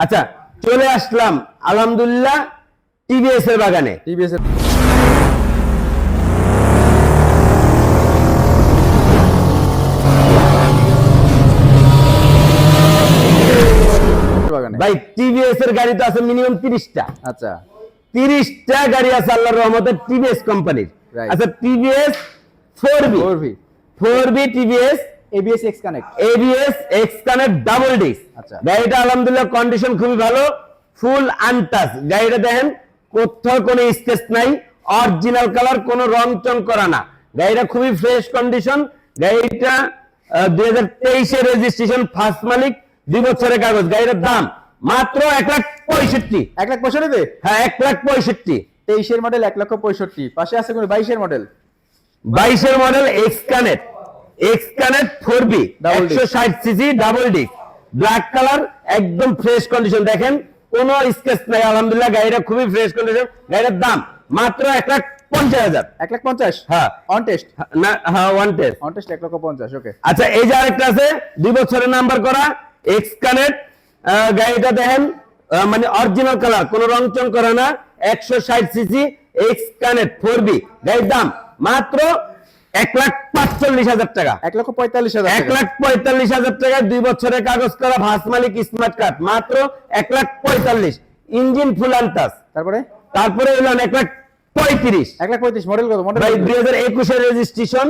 আচ্ছা চলে আসলাম আলহামদুলিল্লাহ টিভিএস এর বাগানে। টিভিএস এর ভাই টিভিএস এর গাড়ি তো আছে মিনিমাম তিরিশটা। আচ্ছা। তিরিশটা গাড়ি আছে আল্লাহর রহমতের টিভিএস কোম্পানির. আচ্ছা TVS four B four B TVS ABS X connect ABS X connect double disc আচ্ছা। গাড়িটা আলহামদুলিল্লাহ কন্ডিশন খুবই ভালো ফুল আনটাচ গাড়িটা দেখেন কোথাও কোনো স্কেচ নাই অরিজিনাল কালার কোনো রং চং করা না। গাড়িটা খুবই ফ্রেশ কন্ডিশন গাড়িটা দুই হাজার তেইশের রেজিস্ট্রেশন ফার্স্ট মালিক দুই বছরের কাগজ। গাড়িটার দাম মাত্র এক লাখ পঁয়ষট্টি। এক লাখ পঁয়ষট্টিতে হ্যাঁ এক লাখ পঁয়ষট্টি। তেইশের মডেল এক লক্ষ পঁয়ষট্টি। পাশে আছে কোন বাইশের মডেল বাইশের model X connect X connect disc। একশো ষাট CC double disc black colour একদম ফ্রেশ কন্ডিশন দেখেন কোনো স্কেচ নাই আলহামদুলিল্লাহ গাড়িটা খুবই ফ্রেশ কন্ডিশন গাড়িটার দাম মাত্র এক লাখ পঞ্চাশ হাজার। এক লাখ পঞ্চাশ? হ্যাঁ। অন টেস্ট না হ্যাঁ টেস্ট অন টেস্ট এক লক্ষ পঞ্চাশ ওকে আচ্ছা এই যে আরেকটা আছে দুই বছরের নাম্বার করা এক্স কানেক্ট গাড়িটা দেখেন মানে অরিজিনাল কালার কোনো রং চং করে না একশো ষাট CC X connect four B গাড়ির দাম মাত্র এক লাখ পাঁচচল্লিশ হাজার টাকা। এক লক্ষ পঁয়তাল্লিশ হাজার এক লাখ পঁয়তাল্লিশ হাজার টাকা দুই বছরের কাগজ করা ভাস মালিক স্মার্ট কার্ড মাত্র এক লাখ পঁয়তাল্লিশ। ইঞ্জিন ফুল আনটাস তারপরে? তারপরে এলেন এক লাখ পঁয়ত্রিশ। এক লাখ পঁয়ত্রিশ মডেল কত? মডেল দুই হাজার একুশের রেজিস্ট্রেশন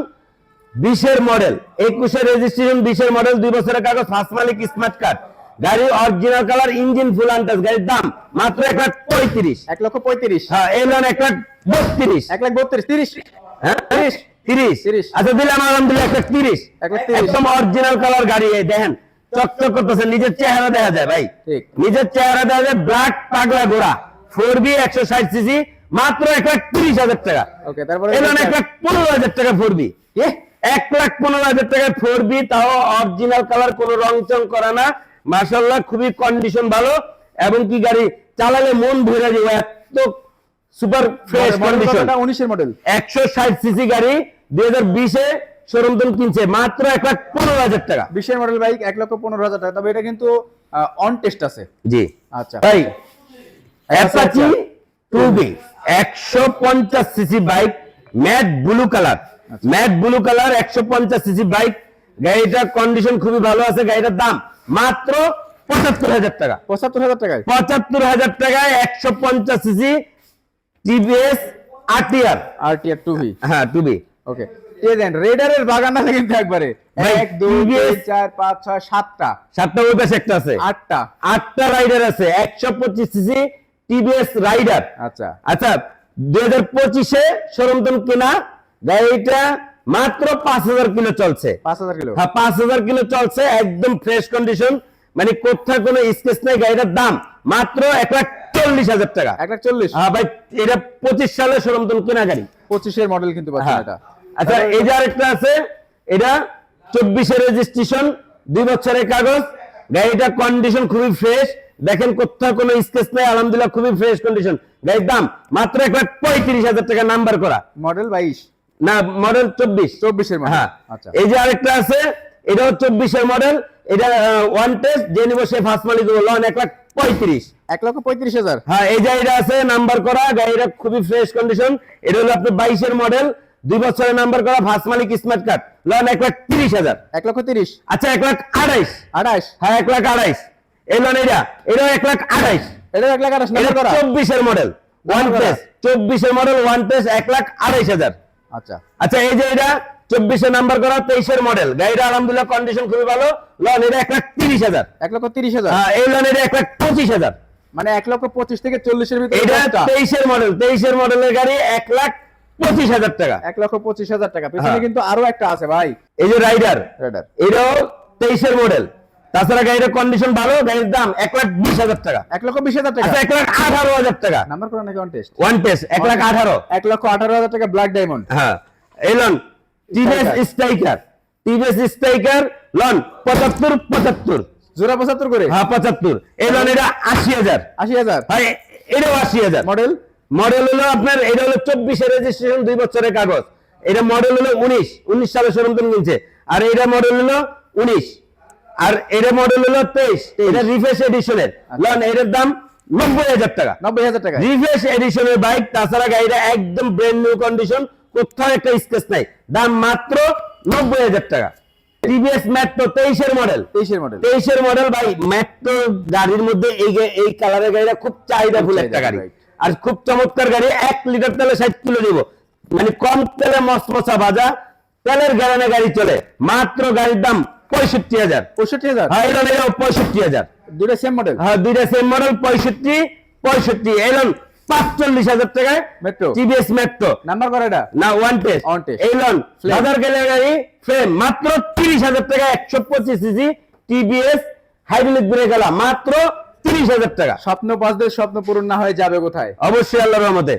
বিশের মডেল একুশের রেজিস্ট্রেশন বিশের মডেল দুই বছরের কাগজ ফার্স্ট মালিক স্মার্ট কার্ড গাড়ি original colour engine full untouched গাড়ির দাম মাত্র এক লাখ পঁয়ত্রিশ। এক লক্ষ পঁয়ত্রিশ। হ্যাঁ এলেন এক লাখ বত্রিশ। এক লাখ বত্রিশ তিরিশ। হ্যাঁ? তিরিশ। তিরিশ। আচ্ছা দিলাম আলহামদুলিল্লাহ এক তিরিশ। এক লাখ তিরিশ। একদম অরিজিনাল কালার গাড়ি দেখেন চকচক করতেছে নিজের চেহারা দেখা যায় ভাই। নিজের চেহারা দেখা যায় ব্ল্যাক পাগলা ঘোড়া ফোর বি একশো ষাট সিসি মাত্র এক লাখ তিরিশ হাজার টাকা ওকে এক লাখ পনেরো হাজার টাকা ফোর বি এক লাখ পনেরো হাজার টাকা ফোর বি তাও অরিজিনাল কালার কোনো রং চং করা না। মাসাল্লাহ খুবই কন্ডিশন ভালো। এবং কি গাড়ি চালালে মন ভরে যাবে এত সুপার ফ্রেশ কন্ডিশন উনিশের মডেল একশো ষাট সিসি গাড়ি দুই হাজার বিশে শোরুম তুম কিনছে মাত্র লাখ পনেরো হাজার টাকা। মডেল বাইক এক লক্ষ পনেরো হাজার টাকা। তবে এটা কিন্তু অন টেস্ট আছে। জি। আচ্ছা। ভাই অ্যাপাচি আচ্ছা। টু বি একশো পঞ্চাশ CC bike matt blue colour matt blue colour একশো পঞ্চাশ সিসি বাইক গাড়িটার কন্ডিশন খুবই ভালো আছে গাড়িটার দাম মাত্র পঁচাত্তর হাজার টাকা। পঁচাত্তর হাজার টাকায়? পঁচাত্তর হাজার টাকায় একশো পঞ্চাশ CC TVS RTR R T R two V হ্যাঁ টু বি ওকে এই দেন রেডারের বাগান আছে কিন্তু একবারে। এক দুই তিন চার পাঁচ ছয় সাতটা। সাতটা ওই পাশে একটা আছে। আটটা। আটটা রাইডার আছে একশো পঁচিশ সিসি টিভিএস রাইডার আচ্ছা। আচ্ছা দুই হাজার পঁচিশে সরন্তন কেনা গাড়িটা মাত্র পাঁচ হাজার কিলো চলছে। পাঁচ হাজার কিলো? হ্যাঁ পাঁচ হাজার কিলো চলছে একদম ফ্রেশ কন্ডিশন মানে কোথাও কোনো স্কেচ নেই গাড়িটার দাম। মাত্র এক লাখ চল্লিশ হাজার টাকা। এক লাখ চল্লিশ হ্যাঁ ভাই এটা পঁচিশ সালে সরন্তন কেনা গাড়ি পঁচিশের মডেল কিন্তু পাচ্ছেন হ্যাঁ। এটা। আচ্ছা এই যে আরেকটা আছে এটা চব্বিশের রেজিস্ট্রেশন দুই বছরের কাগজ। গাড়িটা কন্ডিশন খুবই ফ্রেশ দেখেন কোথাও কোনো স্কেচ নেই আলহামদুলিল্লাহ খুবই ফ্রেশ কন্ডিশন গাড়ির দাম মাত্র এক লাখ পঁয়ত্রিশ হাজার টাকা নাম্বার করা। মডেল বাইশ? না মডেল চব্বিশ। চব্বিশের হ্যাঁ। আচ্ছা। এই যে আরেকটা আছে এটাও চব্বিশের মডেল এটা ওয়ান টেস্ট যে নিব সে ফার্স্ট মালিক লন এক লাখ পঁয়ত্রিশ। এক লক্ষ পঁয়ত্রিশ হাজার। হ্যাঁ এই যে এটা আছে নাম্বার করা গাড়িটা খুবই ফ্রেশ কন্ডিশন এটা হলো আপনার বাইশের মডেল দুই বছরের নাম্বার করা ফার্স্ট মালিক স্মার্ট কার্ড লন এক লাখ তিরিশ হাজার। এক লক্ষ তিরিশ। আচ্ছা এক লাখ আড়াইশ। আঠাশ হ্যাঁ এক লাখ আড়াইশ। এই লন এটা এটাও এক লাখ আড়াইশ। এটা এক লাখ করা? চব্বিশের মডেল ওয়ান। টেস্ট চব্বিশের মডেল ওয়ান টেস্ট এক লাখ আড়াইশ হাজার। আচ্ছা। আচ্ছা এই যে এটা চব্বিশে নাম্বার করা তেইশের মডেল গাড়িটা আলহামদুলিল্লাহ কন্ডিশন খুবই ভালো। লন এটা এক লাখ তিরিশ হাজার। এক লক্ষ তিরিশ হাজার? হ্যাঁ, এই লোন এটা এক লাখ পঁচিশ হাজার। মানে এক লক্ষ পঁচিশ থেকে চল্লিশের ভিতরে এটা। তেইশের মডেল তেইশের মডেলের গাড়ি এক লাখ পঁচিশ হাজার টাকা। এক লক্ষ পঁচিশ হাজার টাকা। পেছনে হ্যাঁ। কিন্তু আরও একটা আছে ভাই। এই যে রাইডার রেডার এটাও তেইশের মডেল তাছাড়া গাড়ির কন্ডিশন ভালো গাড়ির দাম এক লাখ বিশ হাজার টাকা। এক লক্ষ বিশ হাজার টাকা? আচ্ছা এক লাখ আঠারো হাজার টাকা। নাম্বার করা নাকি অন টেস্ট ওয়ান টেস্ট এক লাখ আঠারো। এক লক্ষ আঠারো হাজার টাকা ব্ল্যাক ডায়মন্ড হ্যাঁ এই লন টিভিএস স্ট্রাইকার টিভিএস স্ট্রাইকার লন পঁচাত্তর পঁচাত্তর। জোড়া পঁচাত্তর করে? হ্যাঁ পঁচাত্তর। এই লন এটা আশি হাজার। আশি হাজার? ভাই এটাও আশি হাজার। মডেল? মডেল হলো আপনার এটা হলো চব্বিশে রেজিস্ট্রেশন দুই বছরের কাগজ। এটা মডেল হলো উনিশ উনিশ সালে সরন্তন কিনছে আর এটা মডেল হলো উনিশ। আর এর মডেল হলো তেইশ। এটা রিফ্রেশ এডিশনের লন এটার দাম নব্বই হাজার টাকা। নব্বই হাজার টাকা রিফ্রেশ এডিশনের বাইক তাছাড়া গাড়িটা একদম ব্র্যান্ড নিউ কন্ডিশন কোথাও একটা স্কেচ নাই। দাম মাত্র নব্বই হাজার টাকা। টিভিএস মেট্রো তেইশের মডেল তেইশের মডেল তেইশের মডেল ভাই মেট্রো গাড়ির মধ্যে এই এই কালারের গাড়িটা খুব চাহিদা ফুল একটা গাড়ি। আর খুব চমৎকার গাড়ি এক লিটার তেলে ষাট কিলো দিব। মানে কম তেলে মসমসা ভাজা তেলের গাড়ি চলে। মাত্র গাড়ির দাম পঁয়ষট্টি হাজার। পঁয়ষট্টি হাজার? হ্যাঁ পঁয়ষট্টি হাজার। সেম মডেল হ্যাঁ দুইটা সেম মডেল পঁয়ষট্টি পঁয়ষট্টি। এলন পাঁচচল্লিশ হাজার টাকায় Metro। টিভিএস মেট্রো নাম্বার করা এটা। না ওয়ান টেস্ট On test। এইলন Flame। হাজার গেলে ফ্রেম মাত্র তিরিশ হাজার টাকা একশো পঁচিশ সিসি টিভিএস হাইড্রোলিক ব্রেক গেলা। মাত্র তিরিশ হাজার টাকা। স্বপ্ন পাঁচদের স্বপ্ন পূরণ না হয়ে যাবে কোথায়? অবশ্যই আল্লাহর রহমতে।